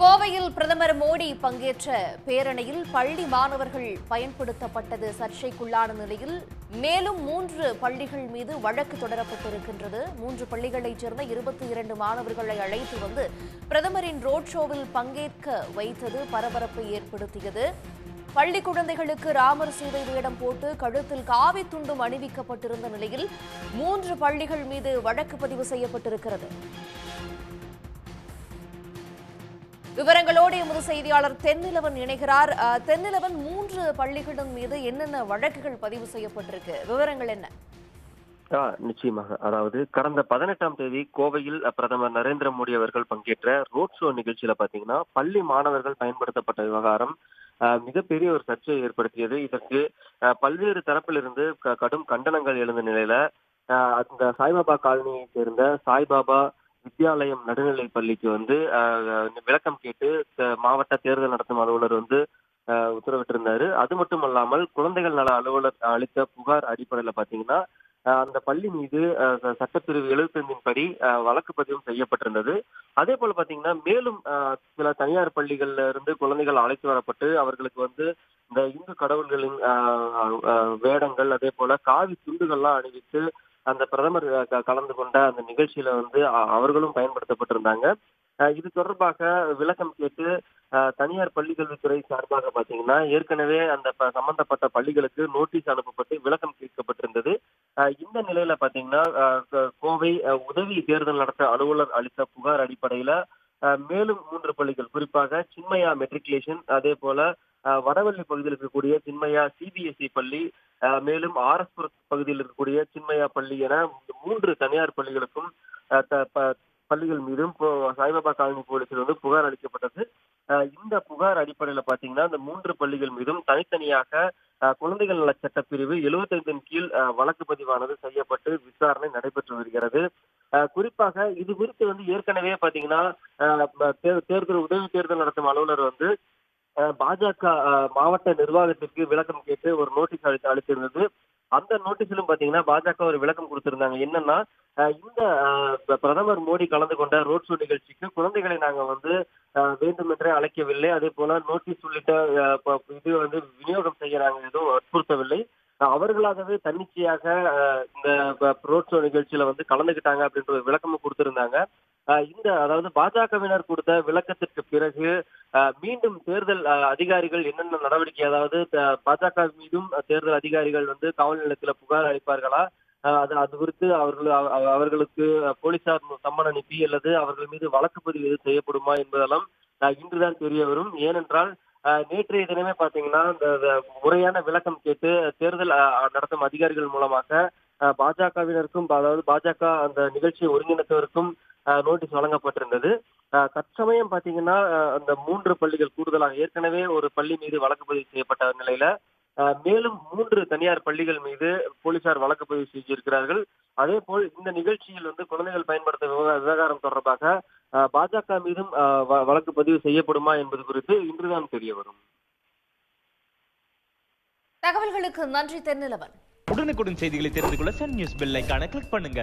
கோவையில் பிரதமர் மோடி பங்கேற்ற பேரணியில் பள்ளி மாணவர்கள் பயன்படுத்தப்பட்டது சர்ச்சைக்குள்ளான நிலையில் மேலும் மூன்று பள்ளிகள் மீது வழக்கு தொடரப்பட்டிருக்கின்றது. மூன்று பள்ளிகளைச் சேர்ந்த இருபத்தி இரண்டு மாணவர்களை அழைத்து வந்து பிரதமரின் ரோட் ஷோவில் பங்கேற்க வைத்தது பரபரப்பை ஏற்படுத்தியது. பள்ளி குழந்தைகளுக்கு ராமர் சீதை வேடம் போட்டு கழுத்தில் காவி துண்டும் அணிவிக்கப்பட்டிருந்த நிலையில் மூன்று பள்ளிகள் மீது வழக்கு பதிவு செய்யப்பட்டிருக்கிறது. விவரங்களோடு எமது செய்தியாளர் தென்னிலவன் இணைகிறார். அஹ், தென்னிலவன் மூன்று பள்ளிகளின் மீது என்னென்ன வழக்குகள் பதிவு செய்யப்பட்டிருக்கு? விவரங்கள் என்ன? ஆ, நிச்சயமாக. அதாவது கடந்த பதினெட்டாம் தேதி கோவையில் பிரதமர் நரேந்திர மோடி அவர்கள் பங்கேற்ற ரோட் ஷோ நிகழ்ச்சியில பாத்தீங்கன்னா பள்ளி மாணவர்கள் பயன்படுத்தப்பட்ட விவகாரம் மிகப்பெரிய ஒரு சர்ச்சையை ஏற்படுத்தியது. இதற்கு பல்வேறு தரப்பிலிருந்து க- கடும் கண்டனங்கள் எழுந்த நிலையில அந்த சாய்பாபா காலனியை சேர்ந்த சாய்பாபா வித்யாலயம் நடுநிலை பள்ளிக்கு வந்து விளக்கம் கேட்டு மாவட்ட தேர்தல் நடத்தும் அலுவலர் வந்து உத்தரவிட்டிருந்தாரு. அது மட்டும் அல்லாமல் குழந்தைகள் நல அலுவலர் அளித்த புகார் அடிப்படையில பாத்தீங்கன்னா அந்த பள்ளி மீது சட்டப்பிரிவு எழுபத்தைந்தின் படி வழக்கு பதிவும் செய்யப்பட்டிருந்தது. அதே போல பாத்தீங்கன்னா மேலும் அஹ், சில தனியார் பள்ளிகள்ல இருந்து குழந்தைகள் அழைத்து வரப்பட்டு அவர்களுக்கு வந்து இந்த இந்து கடவுள்களின் வேடங்கள் அதே போல காவி துண்டுகள்லாம் அணிவித்து அந்த பிரதமர் கலந்து கொண்ட அந்த நிகழ்ச்சியில வந்து அவர்களும் பயன்படுத்தப்பட்டிருந்தாங்க. இது தொடர்பாக விளக்கம் கேட்டு அஹ், தனியார் பள்ளிக்கல்வித்துறை சார்பாக பாத்தீங்கன்னா ஏற்கனவே அந்த சம்பந்தப்பட்ட பள்ளிகளுக்கு நோட்டீஸ் அனுப்பப்பட்டு விளக்கம் கேட்கப்பட்டிருந்தது. இந்த நிலையில பாத்தீங்கன்னா கோவை அஹ், உதவி தேர்தல் நடத்த அலுவலர் அளித்த புகார் அடிப்படையில மேலும் மூன்று பள்ளிகள். குறிப்பாக சின்மயா மெட்ரிகுலேஷன் அதே போல வடவள்ளி பகுதியில் இருக்கக்கூடிய சின்மயா சிபிஎஸ்இ பள்ளி மேலும் ஆர்எஸ் பகுதியில் இருக்கக்கூடிய சின்மயா பள்ளி என மூன்று தனியார் பள்ளிகளுக்கும் பள்ளிகள் மீதும் சாய்பாபா காலனி போலீசில் வந்து புகார் அளிக்கப்பட்டது. இந்த புகார் அடிப்படையில பாத்தீங்கன்னா இந்த மூன்று பள்ளிகள் மீதும் தனித்தனியாக குழந்தைகள் நல சட்டப்பிரிவு எழுபத்தைந்தின் கீழ் வழக்கு பதிவானது செய்யப்பட்டு விசாரணை நடைபெற்று வருகிறது. குறிப்பாக இது குறித்து வந்து ஏற்கனவே பாத்தீங்கன்னா தேர்தல் உதவி தேர்தல் நடத்தும் அலுவலர் வந்து பாஜக மாவட்ட நிர்வாகத்திற்கு விளக்கம் கேட்டு ஒரு நோட்டீஸ் அளித்து அளித்திருந்தது. அந்த நோட்டீஸிலும் பாத்தீங்கன்னா பாஜக ஒரு விளக்கம் கொடுத்திருந்தாங்க. என்னன்னா இந்த ப- பிரதமர் மோடி கலந்து கொண்ட ரோட் ஷோ நிகழ்ச்சிக்கு குழந்தைகளை நாங்க வந்து வேண்டுமென்றே அழைக்கவில்லை. அதே போல நோட்டீஸ் உள்ளிட்ட இது வந்து விநியோகம் செய்ய எதுவும் வற்புறுத்தவில்லை. நாளாகவே தன்னிச்சையாக இந்த ரோட் ஷோ நிகழ்ச்சியில வந்து கலந்துகிட்டாங்க அப்படின்ற ஒரு விளக்கமும் கொடுத்திருந்தாங்க. இந்த அதாவது பாஜகவினர் கொடுத்த விளக்கத்திற்கு பிறகு மீண்டும் தேர்தல் அதிகாரிகள் என்னென்ன நடவடிக்கை அதாவது பாஜக மீதும் தேர்தல் அதிகாரிகள் வந்து காவல் நிலையத்துல புகார் அளிப்பார்களா? அது அது குறித்து அவர்கள் அவர்களுக்கு போலீசார் சம்மன் அனுப்பி அல்லது அவர்கள் மீது வழக்கு பதிவு செய்யப்படுமா என்பதெல்லாம் இன்றுதான் தெரிய வரும். ஏனென்றால் நேற்றைய தினமே பாத்தீங்கன்னா இந்த முறையான விளக்கம் கேட்டு தேர்தல் நடத்தும் அதிகாரிகள் மூலமாக பாஜகவினருக்கும் அதாவது பாஜக அந்த நிகழ்ச்சியை ஒருங்கிணைத்தவருக்கும் நோட்டீஸ் வழங்கப்பட்டிருந்தது. தற்சமயம் பாத்தீங்கன்னா அந்த மூன்று பள்ளிகள் கூடுதலாக ஏற்கனவே ஒரு பள்ளி மீது வழக்கு பதிவு செய்யப்பட்ட நிலையில மேலும் மூன்று தனியார் பள்ளிகள் மீது போலீசார் வழக்கு பதிவு செய்திருக்கிறார்கள் அதே போல் இந்த நிகழ்ச்சியில் வந்து குழந்தைகள் பயன்படுத்த விவகாரம் தொடர்பாக பாஜக மீதும் வழக்கு பதிவு செய்யப்படுமா என்பது குறித்து இன்றுதான் தெரிய வரும். தகவல்களுக்கு நன்றி தென்னிலவன். உடனுக்குடன் செய்திகளை தெரிந்து கொள்ள சன் நியூஸ் பெல் ஐகானை கிளிக் பண்ணுங்க.